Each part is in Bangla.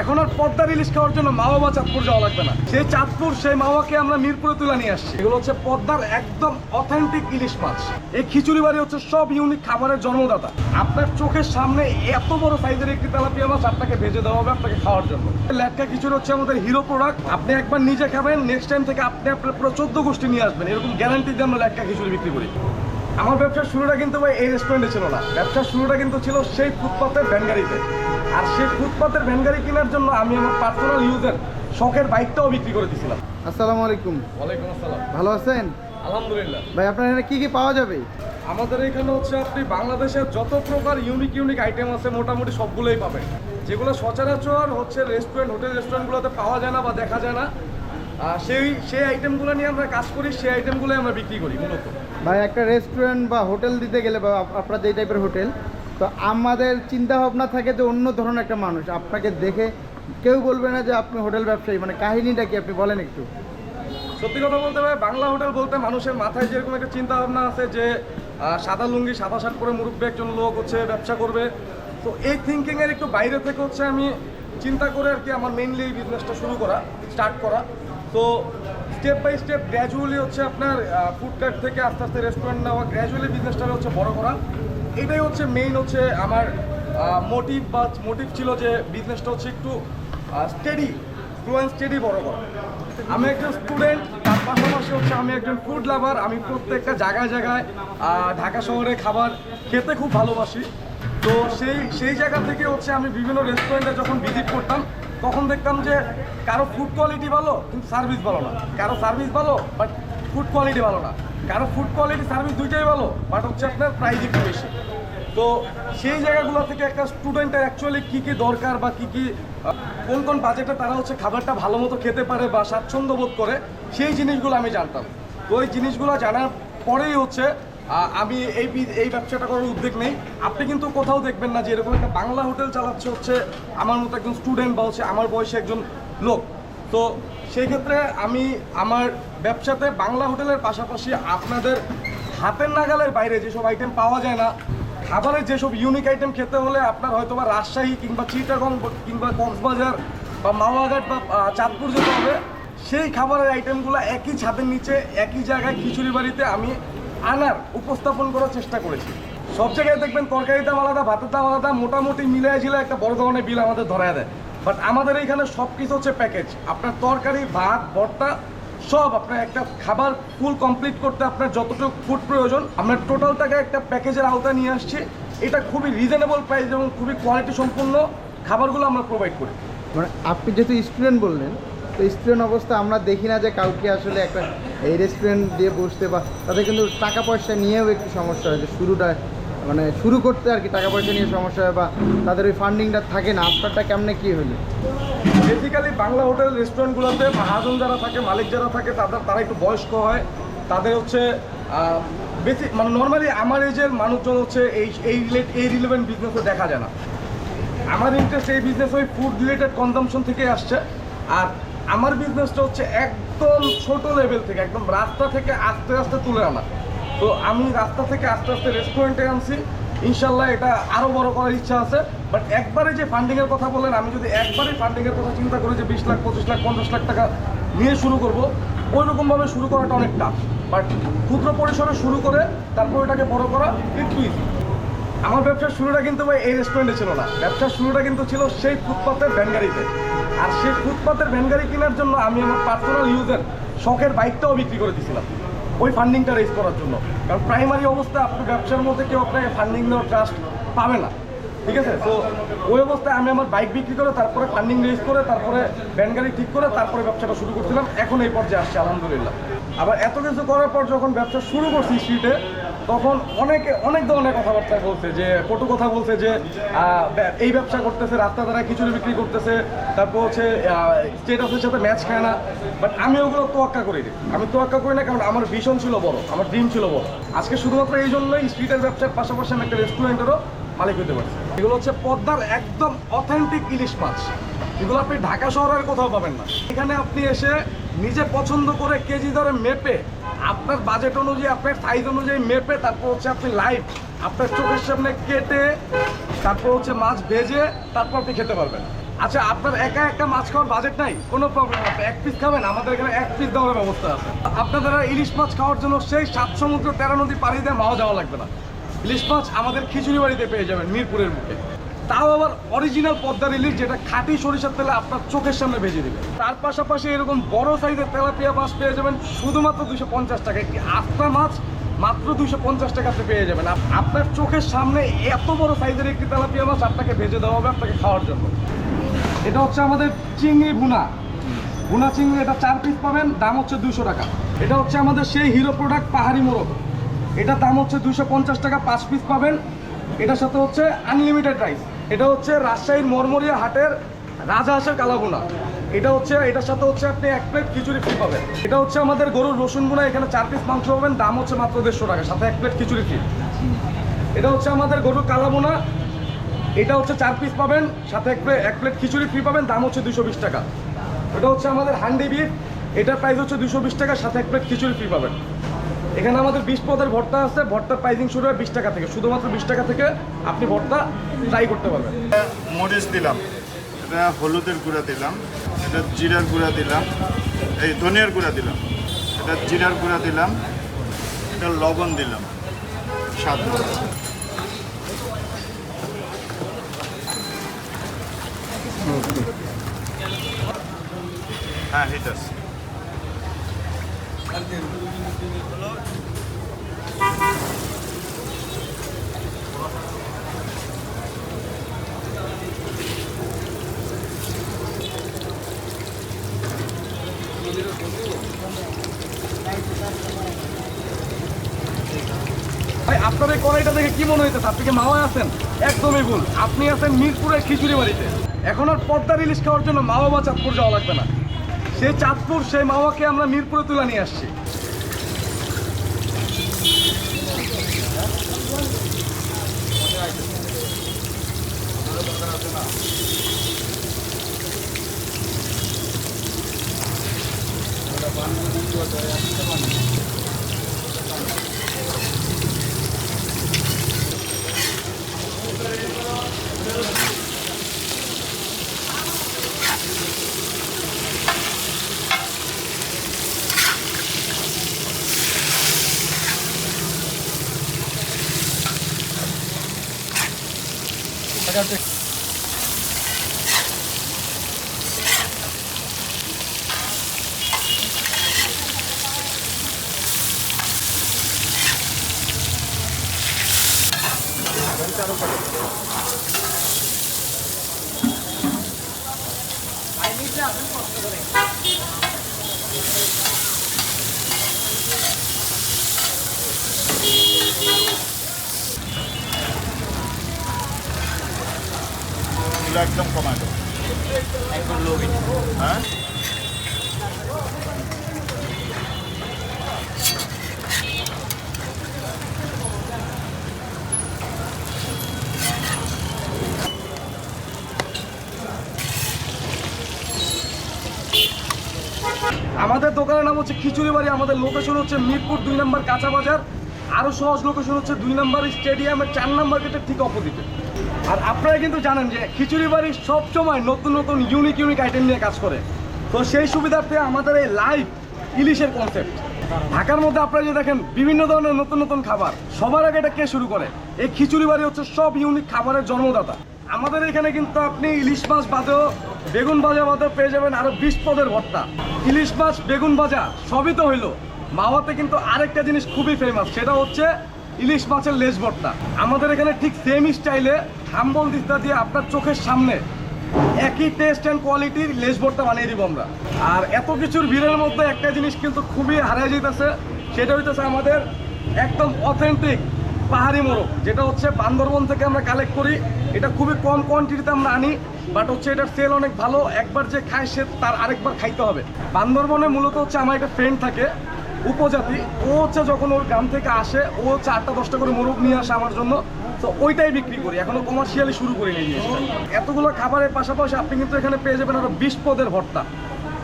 এখন আর পদ্মার ইলিশ খাওয়ার জন্য মাওয়া বা চাঁদপুর যাওয়া লাগবে না। সেই চাঁদপুর, সেই মাওয়াকে আমরা মিরপুরে তুলে নিয়ে আসছি। এগুলো হচ্ছে পদ্মার একদম অথেন্টিক ইলিশ মাছ এই খিচুড়ি বাড়ি হচ্ছে সব ইউনিক খাবারের জন্মদাতা। আপনার চোখের সামনে এত বড় সাইজের একটি তেলাপিয়া মাছ আপনাকে ভেজে দেওয়া হবে আপনাকে খাওয়ার জন্য। ল্যাটকা খিচুড়ি হচ্ছে আমাদের হিরো প্রোডাক্ট আপনি একবার নিজে খাবেন নেক্সট টাইম থেকে আপনি আপনার পুরো চোদ্দ গোষ্ঠী নিয়ে আসবেন। এরকম গ্যারান্টি দিয়ে আমরা ল্যাটকা খিচুড়ি বিক্রি করি। আমার ব্যবসার শুরুটা কিন্তু ভাই এই রেস্টুরেন্টে ছিল না। ব্যবসার শুরুটা কিন্তু ছিল সেই ফুটপাতের ভ্যানগাড়িতে আর সেই ফুটপাতের ভ্যানগাড়ি কেনার জন্য আমি আমার পার্সোনাল ইউজের শখের বাইকটাও বিক্রি করে দিয়েছিলাম আসসালামু আলাইকুম। ওয়ালাইকুম আসসালাম। ভালো আছেন? আলহামদুলিল্লাহ। ভাই আপনার এখানে কি কি পাওয়া যাবে? আমাদের এখানে হচ্ছে আপনি বাংলাদেশের যত প্রকার ইউনিক ইউনিক আইটেম আছে মোটামুটি সবগুলোই পাবেন। যেগুলো সচরাচর হচ্ছে রেস্টুরেন্ট হোটেল রেস্টুরেন্টগুলোতে পাওয়া যায় না বা দেখা যায় না। সেই সেই আইটেমগুলো নিয়ে আমরা কাজ করি সেই আইটেমগুলোই আমরা বিক্রি করি মূলত। ভাই, একটা রেস্টুরেন্ট বা হোটেল দিতে গেলে বা আপনার যেই টাইপের হোটেল তো আমাদের চিন্তা ভাবনা থাকে যে অন্য ধরনের একটা মানুষ। আপনাকে দেখে কেউ বলবে না যে আপনি হোটেল ব্যবসায়ী মানে কাহিনীটা কি আপনি বলেন একটু? সত্যি কথা বলতে ভাই, বাংলা হোটেল বলতে মানুষের মাথায় যেরকম একটা চিন্তা ভাবনা আছে যে সাদা লুঙ্গি, সাদা শার্ট পরে মুরব্বী একজন লোক হচ্ছে ব্যবসা করবে। তো এই থিঙ্কিংয়ের একটু বাইরে থেকে হচ্ছে আমি চিন্তা করে আর কি আমার মেইনলি এই বিজনেসটা শুরু করা স্টার্ট করা। তো স্টেপ বাই স্টেপ গ্র্যাজুয়ালি হচ্ছে আপনার ফুডকার্ট থেকে আস্তে আস্তে রেস্টুরেন্ট নেওয়া গ্র্যাজুয়ালি বিজনেসটা হচ্ছে বড় করা। এটাই হচ্ছে মেইন হচ্ছে আমার মোটিভ বা মোটিভ ছিল যে বিজনেসটা হচ্ছে একটু স্টেডি স্লো অ্যান্ড স্টেডি বড় করা। আমি একজন স্টুডেন্ট তার পাশাপাশি হচ্ছে আমি একজন ফুড লাভার আমি প্রত্যেকটা জায়গায় জায়গায় ঢাকা শহরে খাবার খেতে খুব ভালোবাসি। তো সেই সেই জায়গা থেকে হচ্ছে আমি বিভিন্ন রেস্টুরেন্টে যখন ভিজিট করতাম তখন দেখতাম যে কারও ফুড কোয়ালিটি ভালো, কিন্তু সার্ভিস ভালো না। কারও সার্ভিস ভালো বাট ফুড কোয়ালিটি ভালো না। কারও ফুড কোয়ালিটি সার্ভিস দুইটাই ভালো বাট হচ্ছে আপনার প্রাইস একটু বেশি। তো সেই জায়গাগুলো থেকে একটা স্টুডেন্টের অ্যাকচুয়ালি কী কী দরকার বা কী কী কোন কোন বাজেটে তারা হচ্ছে খাবারটা ভালো মতো খেতে পারে বা স্বাচ্ছন্দ্য বোধ করে, সেই জিনিসগুলো আমি জানতাম। তো ওই জিনিসগুলো জানার পরেই হচ্ছে আমি এই এই ব্যবসাটা করার উদ্যোগ নেই। আপনি কিন্তু কোথাও দেখবেন না যে এরকম একটা বাংলা হোটেল চালাচ্ছে হচ্ছে আমার মতো একজন স্টুডেন্ট বা হচ্ছে আমার বয়সে একজন লোক। তো সেই ক্ষেত্রে আমি আমার ব্যবসাতে বাংলা হোটেলের পাশাপাশি আপনাদের হাতের নাগালের বাইরে যেসব আইটেম পাওয়া যায় না, খাবারের যেসব ইউনিক আইটেম খেতে হলে আপনার হয়তো বা রাজশাহী কিংবা চিটাগং কিংবা কক্সবাজার বা মাওয়াঘাট বা চাঁদপুর যেতে হবে। সেই খাবারের আইটেমগুলো একই ছাদের নিচে, একই জায়গায় খিচুড়ি বাড়িতে আমি আনার উপস্থাপন করার চেষ্টা করেছি। সব জায়গায় দেখবেন তরকারির দাম আলাদা, ভাতের দাম আলাদা, মোটামুটি মিলিয়ে ঝিলে একটা বড় ধরনের বিল আমাদের ধরায় দেয়। বাট আমাদের এইখানে সব কিছু হচ্ছে প্যাকেজ আপনার তরকারি, ভাত, ভর্তা, সব আপনার একটা খাবার ফুল কমপ্লিট করতে আপনার যতটুকু ফুড প্রয়োজন, আমরা টোটালটাকে একটা প্যাকেজের আওতায় নিয়ে আসছি। এটা খুবই রিজনেবল প্রাইস এবং খুবই কোয়ালিটি সম্পন্ন খাবারগুলো আমরা প্রোভাইড করি। মানে আপনি যেহেতু স্টুডেন্ট বললেন, তো স্টুডেন্ট অবস্থা আমরা দেখি না যে কাউকে আসলে একটা এই রেস্টুরেন্ট দিয়ে বসতে বা তাদের কিন্তু টাকা পয়সা নিয়েও একটু সমস্যা হয় যে শুরুটা মানে শুরু করতে আর কি টাকা পয়সা নিয়ে সমস্যা হয় বা তাদের ওই ফান্ডিংটা থাকে না। আপনারটা কেমনে কী হলো? বেসিক্যালি বাংলা হোটেল রেস্টুরেন্টগুলোতে মহাজন যারা থাকে, মালিক যারা থাকে, তাদের তারা একটু বয়স্ক হয়। তাদের হচ্ছে বেশি মানে নর্মালি আমার এজের মানুষজন হচ্ছে এই এই রিলেট এই রিলেভেন্ট বিজনেসে দেখা যায় না। আমার ইন্টারেস্ট এই বিজনেস ওই ফুড রিলেটেড কনজামশন থেকে আসছে। আর আমার বিজনেসটা হচ্ছে একদম ছোট লেভেল থেকে, একদম রাস্তা থেকে আস্তে আস্তে তুলে আনা। তো আমি রাস্তা থেকে আস্তে আস্তে রেস্টুরেন্টে আনছি। ইনশাল্লাহ এটা আরও বড় করার ইচ্ছা আছে। বাট একবারে যে ফান্ডিংয়ের কথা বললেন, আমি যদি একবারে ফান্ডিংয়ের কথা চিন্তা করি যে বিশ লাখ, পঁচিশ লাখ, পঞ্চাশ লাখ টাকা নিয়ে শুরু করব ওই রকমভাবে শুরু করাটা অনেক টাফ বাট ক্ষুদ্র পরিসরে শুরু করে তারপর এটাকে বড় করা একটু ইজি আমার ব্যবসার শুরুটা কিন্তু ভাই এই রেস্টুরেন্টে ছিল না। ব্যবসার শুরুটা কিন্তু ছিল সেই ফুটপাতের ভ্যানগাড়িতে আর সেই ফুটপাতের ভ্যানগাড়ি কেনার জন্য আমি আমার পার্সোনাল ইউজের শখের বাইকটাও বিক্রি করে দিয়েছিলাম। ওই ফান্ডিংটা রেজ করার জন্য। কারণ প্রাইমারি অবস্থা আপনার ব্যবসার মধ্যে কেউ আপনাকে ফান্ডিং নেওয়ার ট্রাস্ট পাবে না। ঠিক আছে? তো ওই অবস্থায় আমি আমার বাইক বিক্রি করে, তারপরে ফান্ডিং রেজ করে, তারপরে ভ্যানগাড়ি ঠিক করে, তারপরে ব্যবসাটা শুরু করছিলাম। এখন এই পর্যায়ে আসছে, আলহামদুলিল্লাহ। আবার এত কিছু করার পর যখন ব্যবসা শুরু করছি স্ট্রিটে তখন অনেকে, অনেক ধরনের কথাবার্তা বলছে যে, কটু কথা বলছে যে এই ব্যবসা করতেছে, রাস্তা দ্বারা খিচুড়ি বিক্রি করতেছে, তারপর হচ্ছে স্টেটাসের সাথে ম্যাচ খায় না। বাট আমি ওগুলো তোয়াক্কা করিনি আমি তোয়াক্কা করি না কারণ আমার ভিশন ছিল বড়, আমার ড্রিম ছিল বড়। আজকে শুধুমাত্র এই জন্যই স্ট্রিটের ব্যবসার পাশাপাশি আমি একটা রেস্টুরেন্টেরও মালিক হতে পারছি। এগুলো হচ্ছে পদ্মার একদম অথেন্টিক ইলিশ মাছ। এগুলো আপনি ঢাকা শহরের কোথাও পাবেন না। এখানে আপনি এসে নিজে পছন্দ করে কেজি ধরে মেপে আপনার বাজেট অনুযায়ী, আপনার সাইজ অনুযায়ী মেপে তারপর হচ্ছে আপনি লাইভ আপনার চোখের সামনে কেটে তারপর হচ্ছে মাছ ভেজে তারপর আপনি খেতে পারবেন। আচ্ছা আপনার একা একটা মাছ খাওয়ার বাজেট নাই? কোনো প্রবলেম আপনি এক পিস খাবেন, আমাদের এখানে এক পিস দেওয়ার ব্যবস্থা আছে। আপনাদের ইলিশ মাছ খাওয়ার জন্য সেই সাত সমুদ্র, তেরো নদী পাড়ি দিয়ে মাও যাওয়া লাগবে না। ইলিশ মাছ আমাদের খিচুড়ি বাড়িতে পেয়ে যাবেন মিরপুরের মুখে। তাও আবার অরিজিনাল পদ্মার ইলিশ যেটা খাঁটি সরিষার তেলে আপনার চোখের সামনে ভেজে দিবে। তার পাশাপাশি এরকম বড় সাইজের তেলাপিয়া মাছ পেয়ে যাবেন, শুধুমাত্র দুশো পঞ্চাশ টাকা। একটি আস্তা মাছ মাত্র দুশো পঞ্চাশ টাকাতে পেয়ে যাবেন। আপ- আপনার চোখের সামনে এত বড় সাইজের একটি তেলাপিয়া মাছ আপনাকে ভেজে দেওয়া হবে আপনাকে খাওয়ার জন্য। এটা হচ্ছে আমাদের চিংড়ি ভুনা। ভুনা চিংড়ি এটা চার পিস পাবেন, দাম হচ্ছে দুশো টাকা। এটা হচ্ছে আমাদের সেই হিরো প্রোডাক্ট পাহাড়ি মোরগ। এটা দাম হচ্ছে দুশো টাকা, পাঁচ পিস পাবেন। এটার সাথে হচ্ছে আনলিমিটেড রাইস এটা হচ্ছে রাজশাহীর মরমরিয়া হাটের রাজহাঁসের কালাভুনা এটা হচ্ছে, এটার সাথে হচ্ছে আপনি এক প্লেট খিচুড়ি ফ্রি পাবেন। এটা হচ্ছে আমাদের গরুর রসুন গুনা এখানে চার পিস মাংস পাবেন, দাম হচ্ছে মাত্র দেড়শো টাকা, সাথে এক প্লেট খিচুড়ি ফ্রি এটা হচ্ছে আমাদের গরুর কালাবোনা, এটা হচ্ছে চার পিস পাবেন, সাথে এক প্লেট এক প্লেট খিচুড়ি ফ্রি পাবেন, দাম হচ্ছে দুশো বিশ টাকা। এটা হচ্ছে আমাদের হান্ডি বিফ এটার প্রাইস হচ্ছে দুশো বিশ টাকা, সাথে এক প্লেট খিচুড়ি ফ্রি পাবেন। এখানে আমাদের বিশ পদের ভর্তা আছে, ভর্তার প্রাইসিং শুরু হয় বিশ টাকা থেকে। শুধুমাত্র বিশ টাকা থেকে আপনি ভর্তা ট্রাই করতে পারবেন। মরিচ দিলাম, এটা হলুদের গুঁড়া দিলাম, এটা জিরার গুঁড়া দিলাম, এই ধনিয়ার গুঁড়া দিলাম, এটা জিরার গুঁড়া দিলাম, এটা লবণ দিলাম, স্বাদ। হ্যাঁ হিট আছে ভাই আপনার এই কড়াইটা দেখে কি মনে হইতেছে? আপনি কি মাওয়ায় আছেন? একদমই ভুল। আপনি আছেন মিরপুরের খিচুড়ি বাড়িতে। এখন আর পদ্মা ইলিশ খাওয়ার জন্য মাওয়া বা চাঁদপুর যাওয়া লাগবে না। সেই চাঁদপুর, সেই মাওয়াকে আমরা মিরপুরে তুলে নিয়ে আসছি। এটা হচ্ছে আরো এগুলো একদম কমায় দেবো একদম লো হ্যাঁ? আমাদের দোকানের নাম হচ্ছে খিচুড়ি বাড়ি আমাদের লোকেশন হচ্ছে মিরপুর দুই নম্বর কাঁচা বাজার। আরও সহজ লোকেশন হচ্ছে দুই নম্বর স্টেডিয়ামের চার নম্বর গেটের ঠিক অপোজিটে আর আপনারা কিন্তু জানেন যে খিচুড়ি বাড়ি সবসময় নতুন নতুন ইউনিক ইউনিক আইটেম নিয়ে কাজ করে। তো সেই সুবিধার্থে আমাদের এই লাইভ ইলিশের কনসেপ্ট ঢাকার মধ্যে আপনারা যে দেখেন, বিভিন্ন ধরনের নতুন নতুন খাবার, সবার আগে এটা কে শুরু করে? এই খিচুড়ি বাড়ি হচ্ছে সব ইউনিক খাবারের জন্মদাতা। আমাদের এখানে কিন্তু আপনি ইলিশ মাছ বাদেও বেগুন ভাজা বাদেও পেয়ে যাবেন আরও বিশ পদের ভর্তা। ইলিশ মাছ, বেগুন ভাজা, সবই তো হইল। মাওয়াতে কিন্তু আরেকটা জিনিস খুবই ফেমাস সেটা হচ্ছে ইলিশ মাছের লেজ ভর্তা। আমাদের এখানে ঠিক সেম স্টাইলে হাম্বল দিস্তা দিয়ে আপনার চোখের সামনে একই টেস্ট অ্যান্ড কোয়ালিটির লেস ভর্তা বানিয়ে দিব আমরা। আর এত কিছুর ভিড়ের মধ্যে একটা জিনিস কিন্তু খুবই হারিয়ে যেতেছে সেটা হইতেছে আমাদের একদম অথেন্টিক পাহাড়ি মোরগ, যেটা হচ্ছে বান্দরবন থেকে আমরা কালেক্ট করি। এটা খুবই কম কোয়ান্টিটিতে আমরা আনি বাট হচ্ছে এটার সেল অনেক ভালো। একবার যে খায় সে তার আরেকবার খাইতে হবে। বান্দরবনে মূলত হচ্ছে আমার একটা ফ্রেন্ড থাকে উপজাতি, ও হচ্ছে যখন ওর গ্রাম থেকে আসে, ও আটটা দশটা করে মোরগ নিয়ে আসে আমার জন্য। তো ওইটাই বিক্রি করি। এখনও কমার্শিয়ালি শুরু করিনি জিনিসটা। এতগুলো খাবারের পাশাপাশি আপনি কিন্তু এখানে পেয়ে যাবেন আরও বিশ পদের ভর্তা।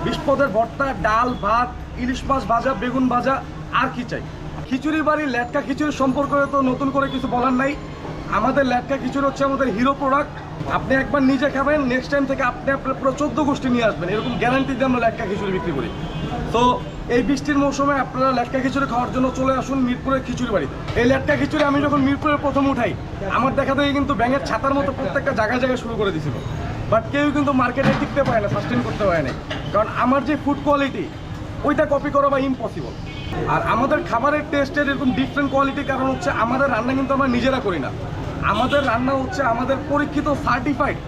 বিশ পদের ভর্তা, ডাল, ভাত, ইলিশ মাছ ভাজা, বেগুন ভাজা, আর কি চাই। খিচুড়ি বাড়ি ল্যাটকা খিচুড়ি সম্পর্কে তো নতুন করে কিছু বলার নাই। আমাদের ল্যাটকা খিচুড়ি হচ্ছে আমাদের হিরো প্রোডাক্ট আপনি একবার নিজে খাবেন নেক্সট টাইম থেকে আপনি আপনার পুরো চোদ্দ গোষ্ঠী নিয়ে আসবেন। এরকম গ্যারান্টি দিয়ে আমরা লেটকা খিচুড়ি বিক্রি করি। তো এই বৃষ্টির মৌসুমে আপনারা লেটকা খিচুড়ি খাওয়ার জন্য চলে আসুন মিরপুরের খিচুড়ি বাড়িতে এই লেটকা খিচুড়ি আমি যখন মিরপুরের প্রথম উঠাই, আমার দেখা দেখি কিন্তু ব্যাঙের ছাতার মতো প্রত্যেকটা জায়গায় জায়গায় শুরু করে দিছিল। বাট কেউ কিন্তু মার্কেটে টিকতে পারে না সাস্টেন করতে পারে না। কারণ আমার যে ফুড কোয়ালিটি ওইটা কপি করা বা ইম্পসিবল আর আমাদের খাবারের টেস্টের এরকম ডিফারেন্ট কোয়ালিটি কারণ হচ্ছে আমাদের রান্না কিন্তু আমরা নিজেরা করি না। আমাদের রান্না হচ্ছে আমাদের পরীক্ষিত সার্টিফাইড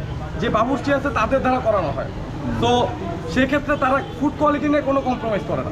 যে বাবুর্চি আছে তাদের দ্বারা করানো হয়। তো সেক্ষেত্রে তারা ফুড কোয়ালিটি নিয়ে কোনো কম্প্রোমাইজ করে না।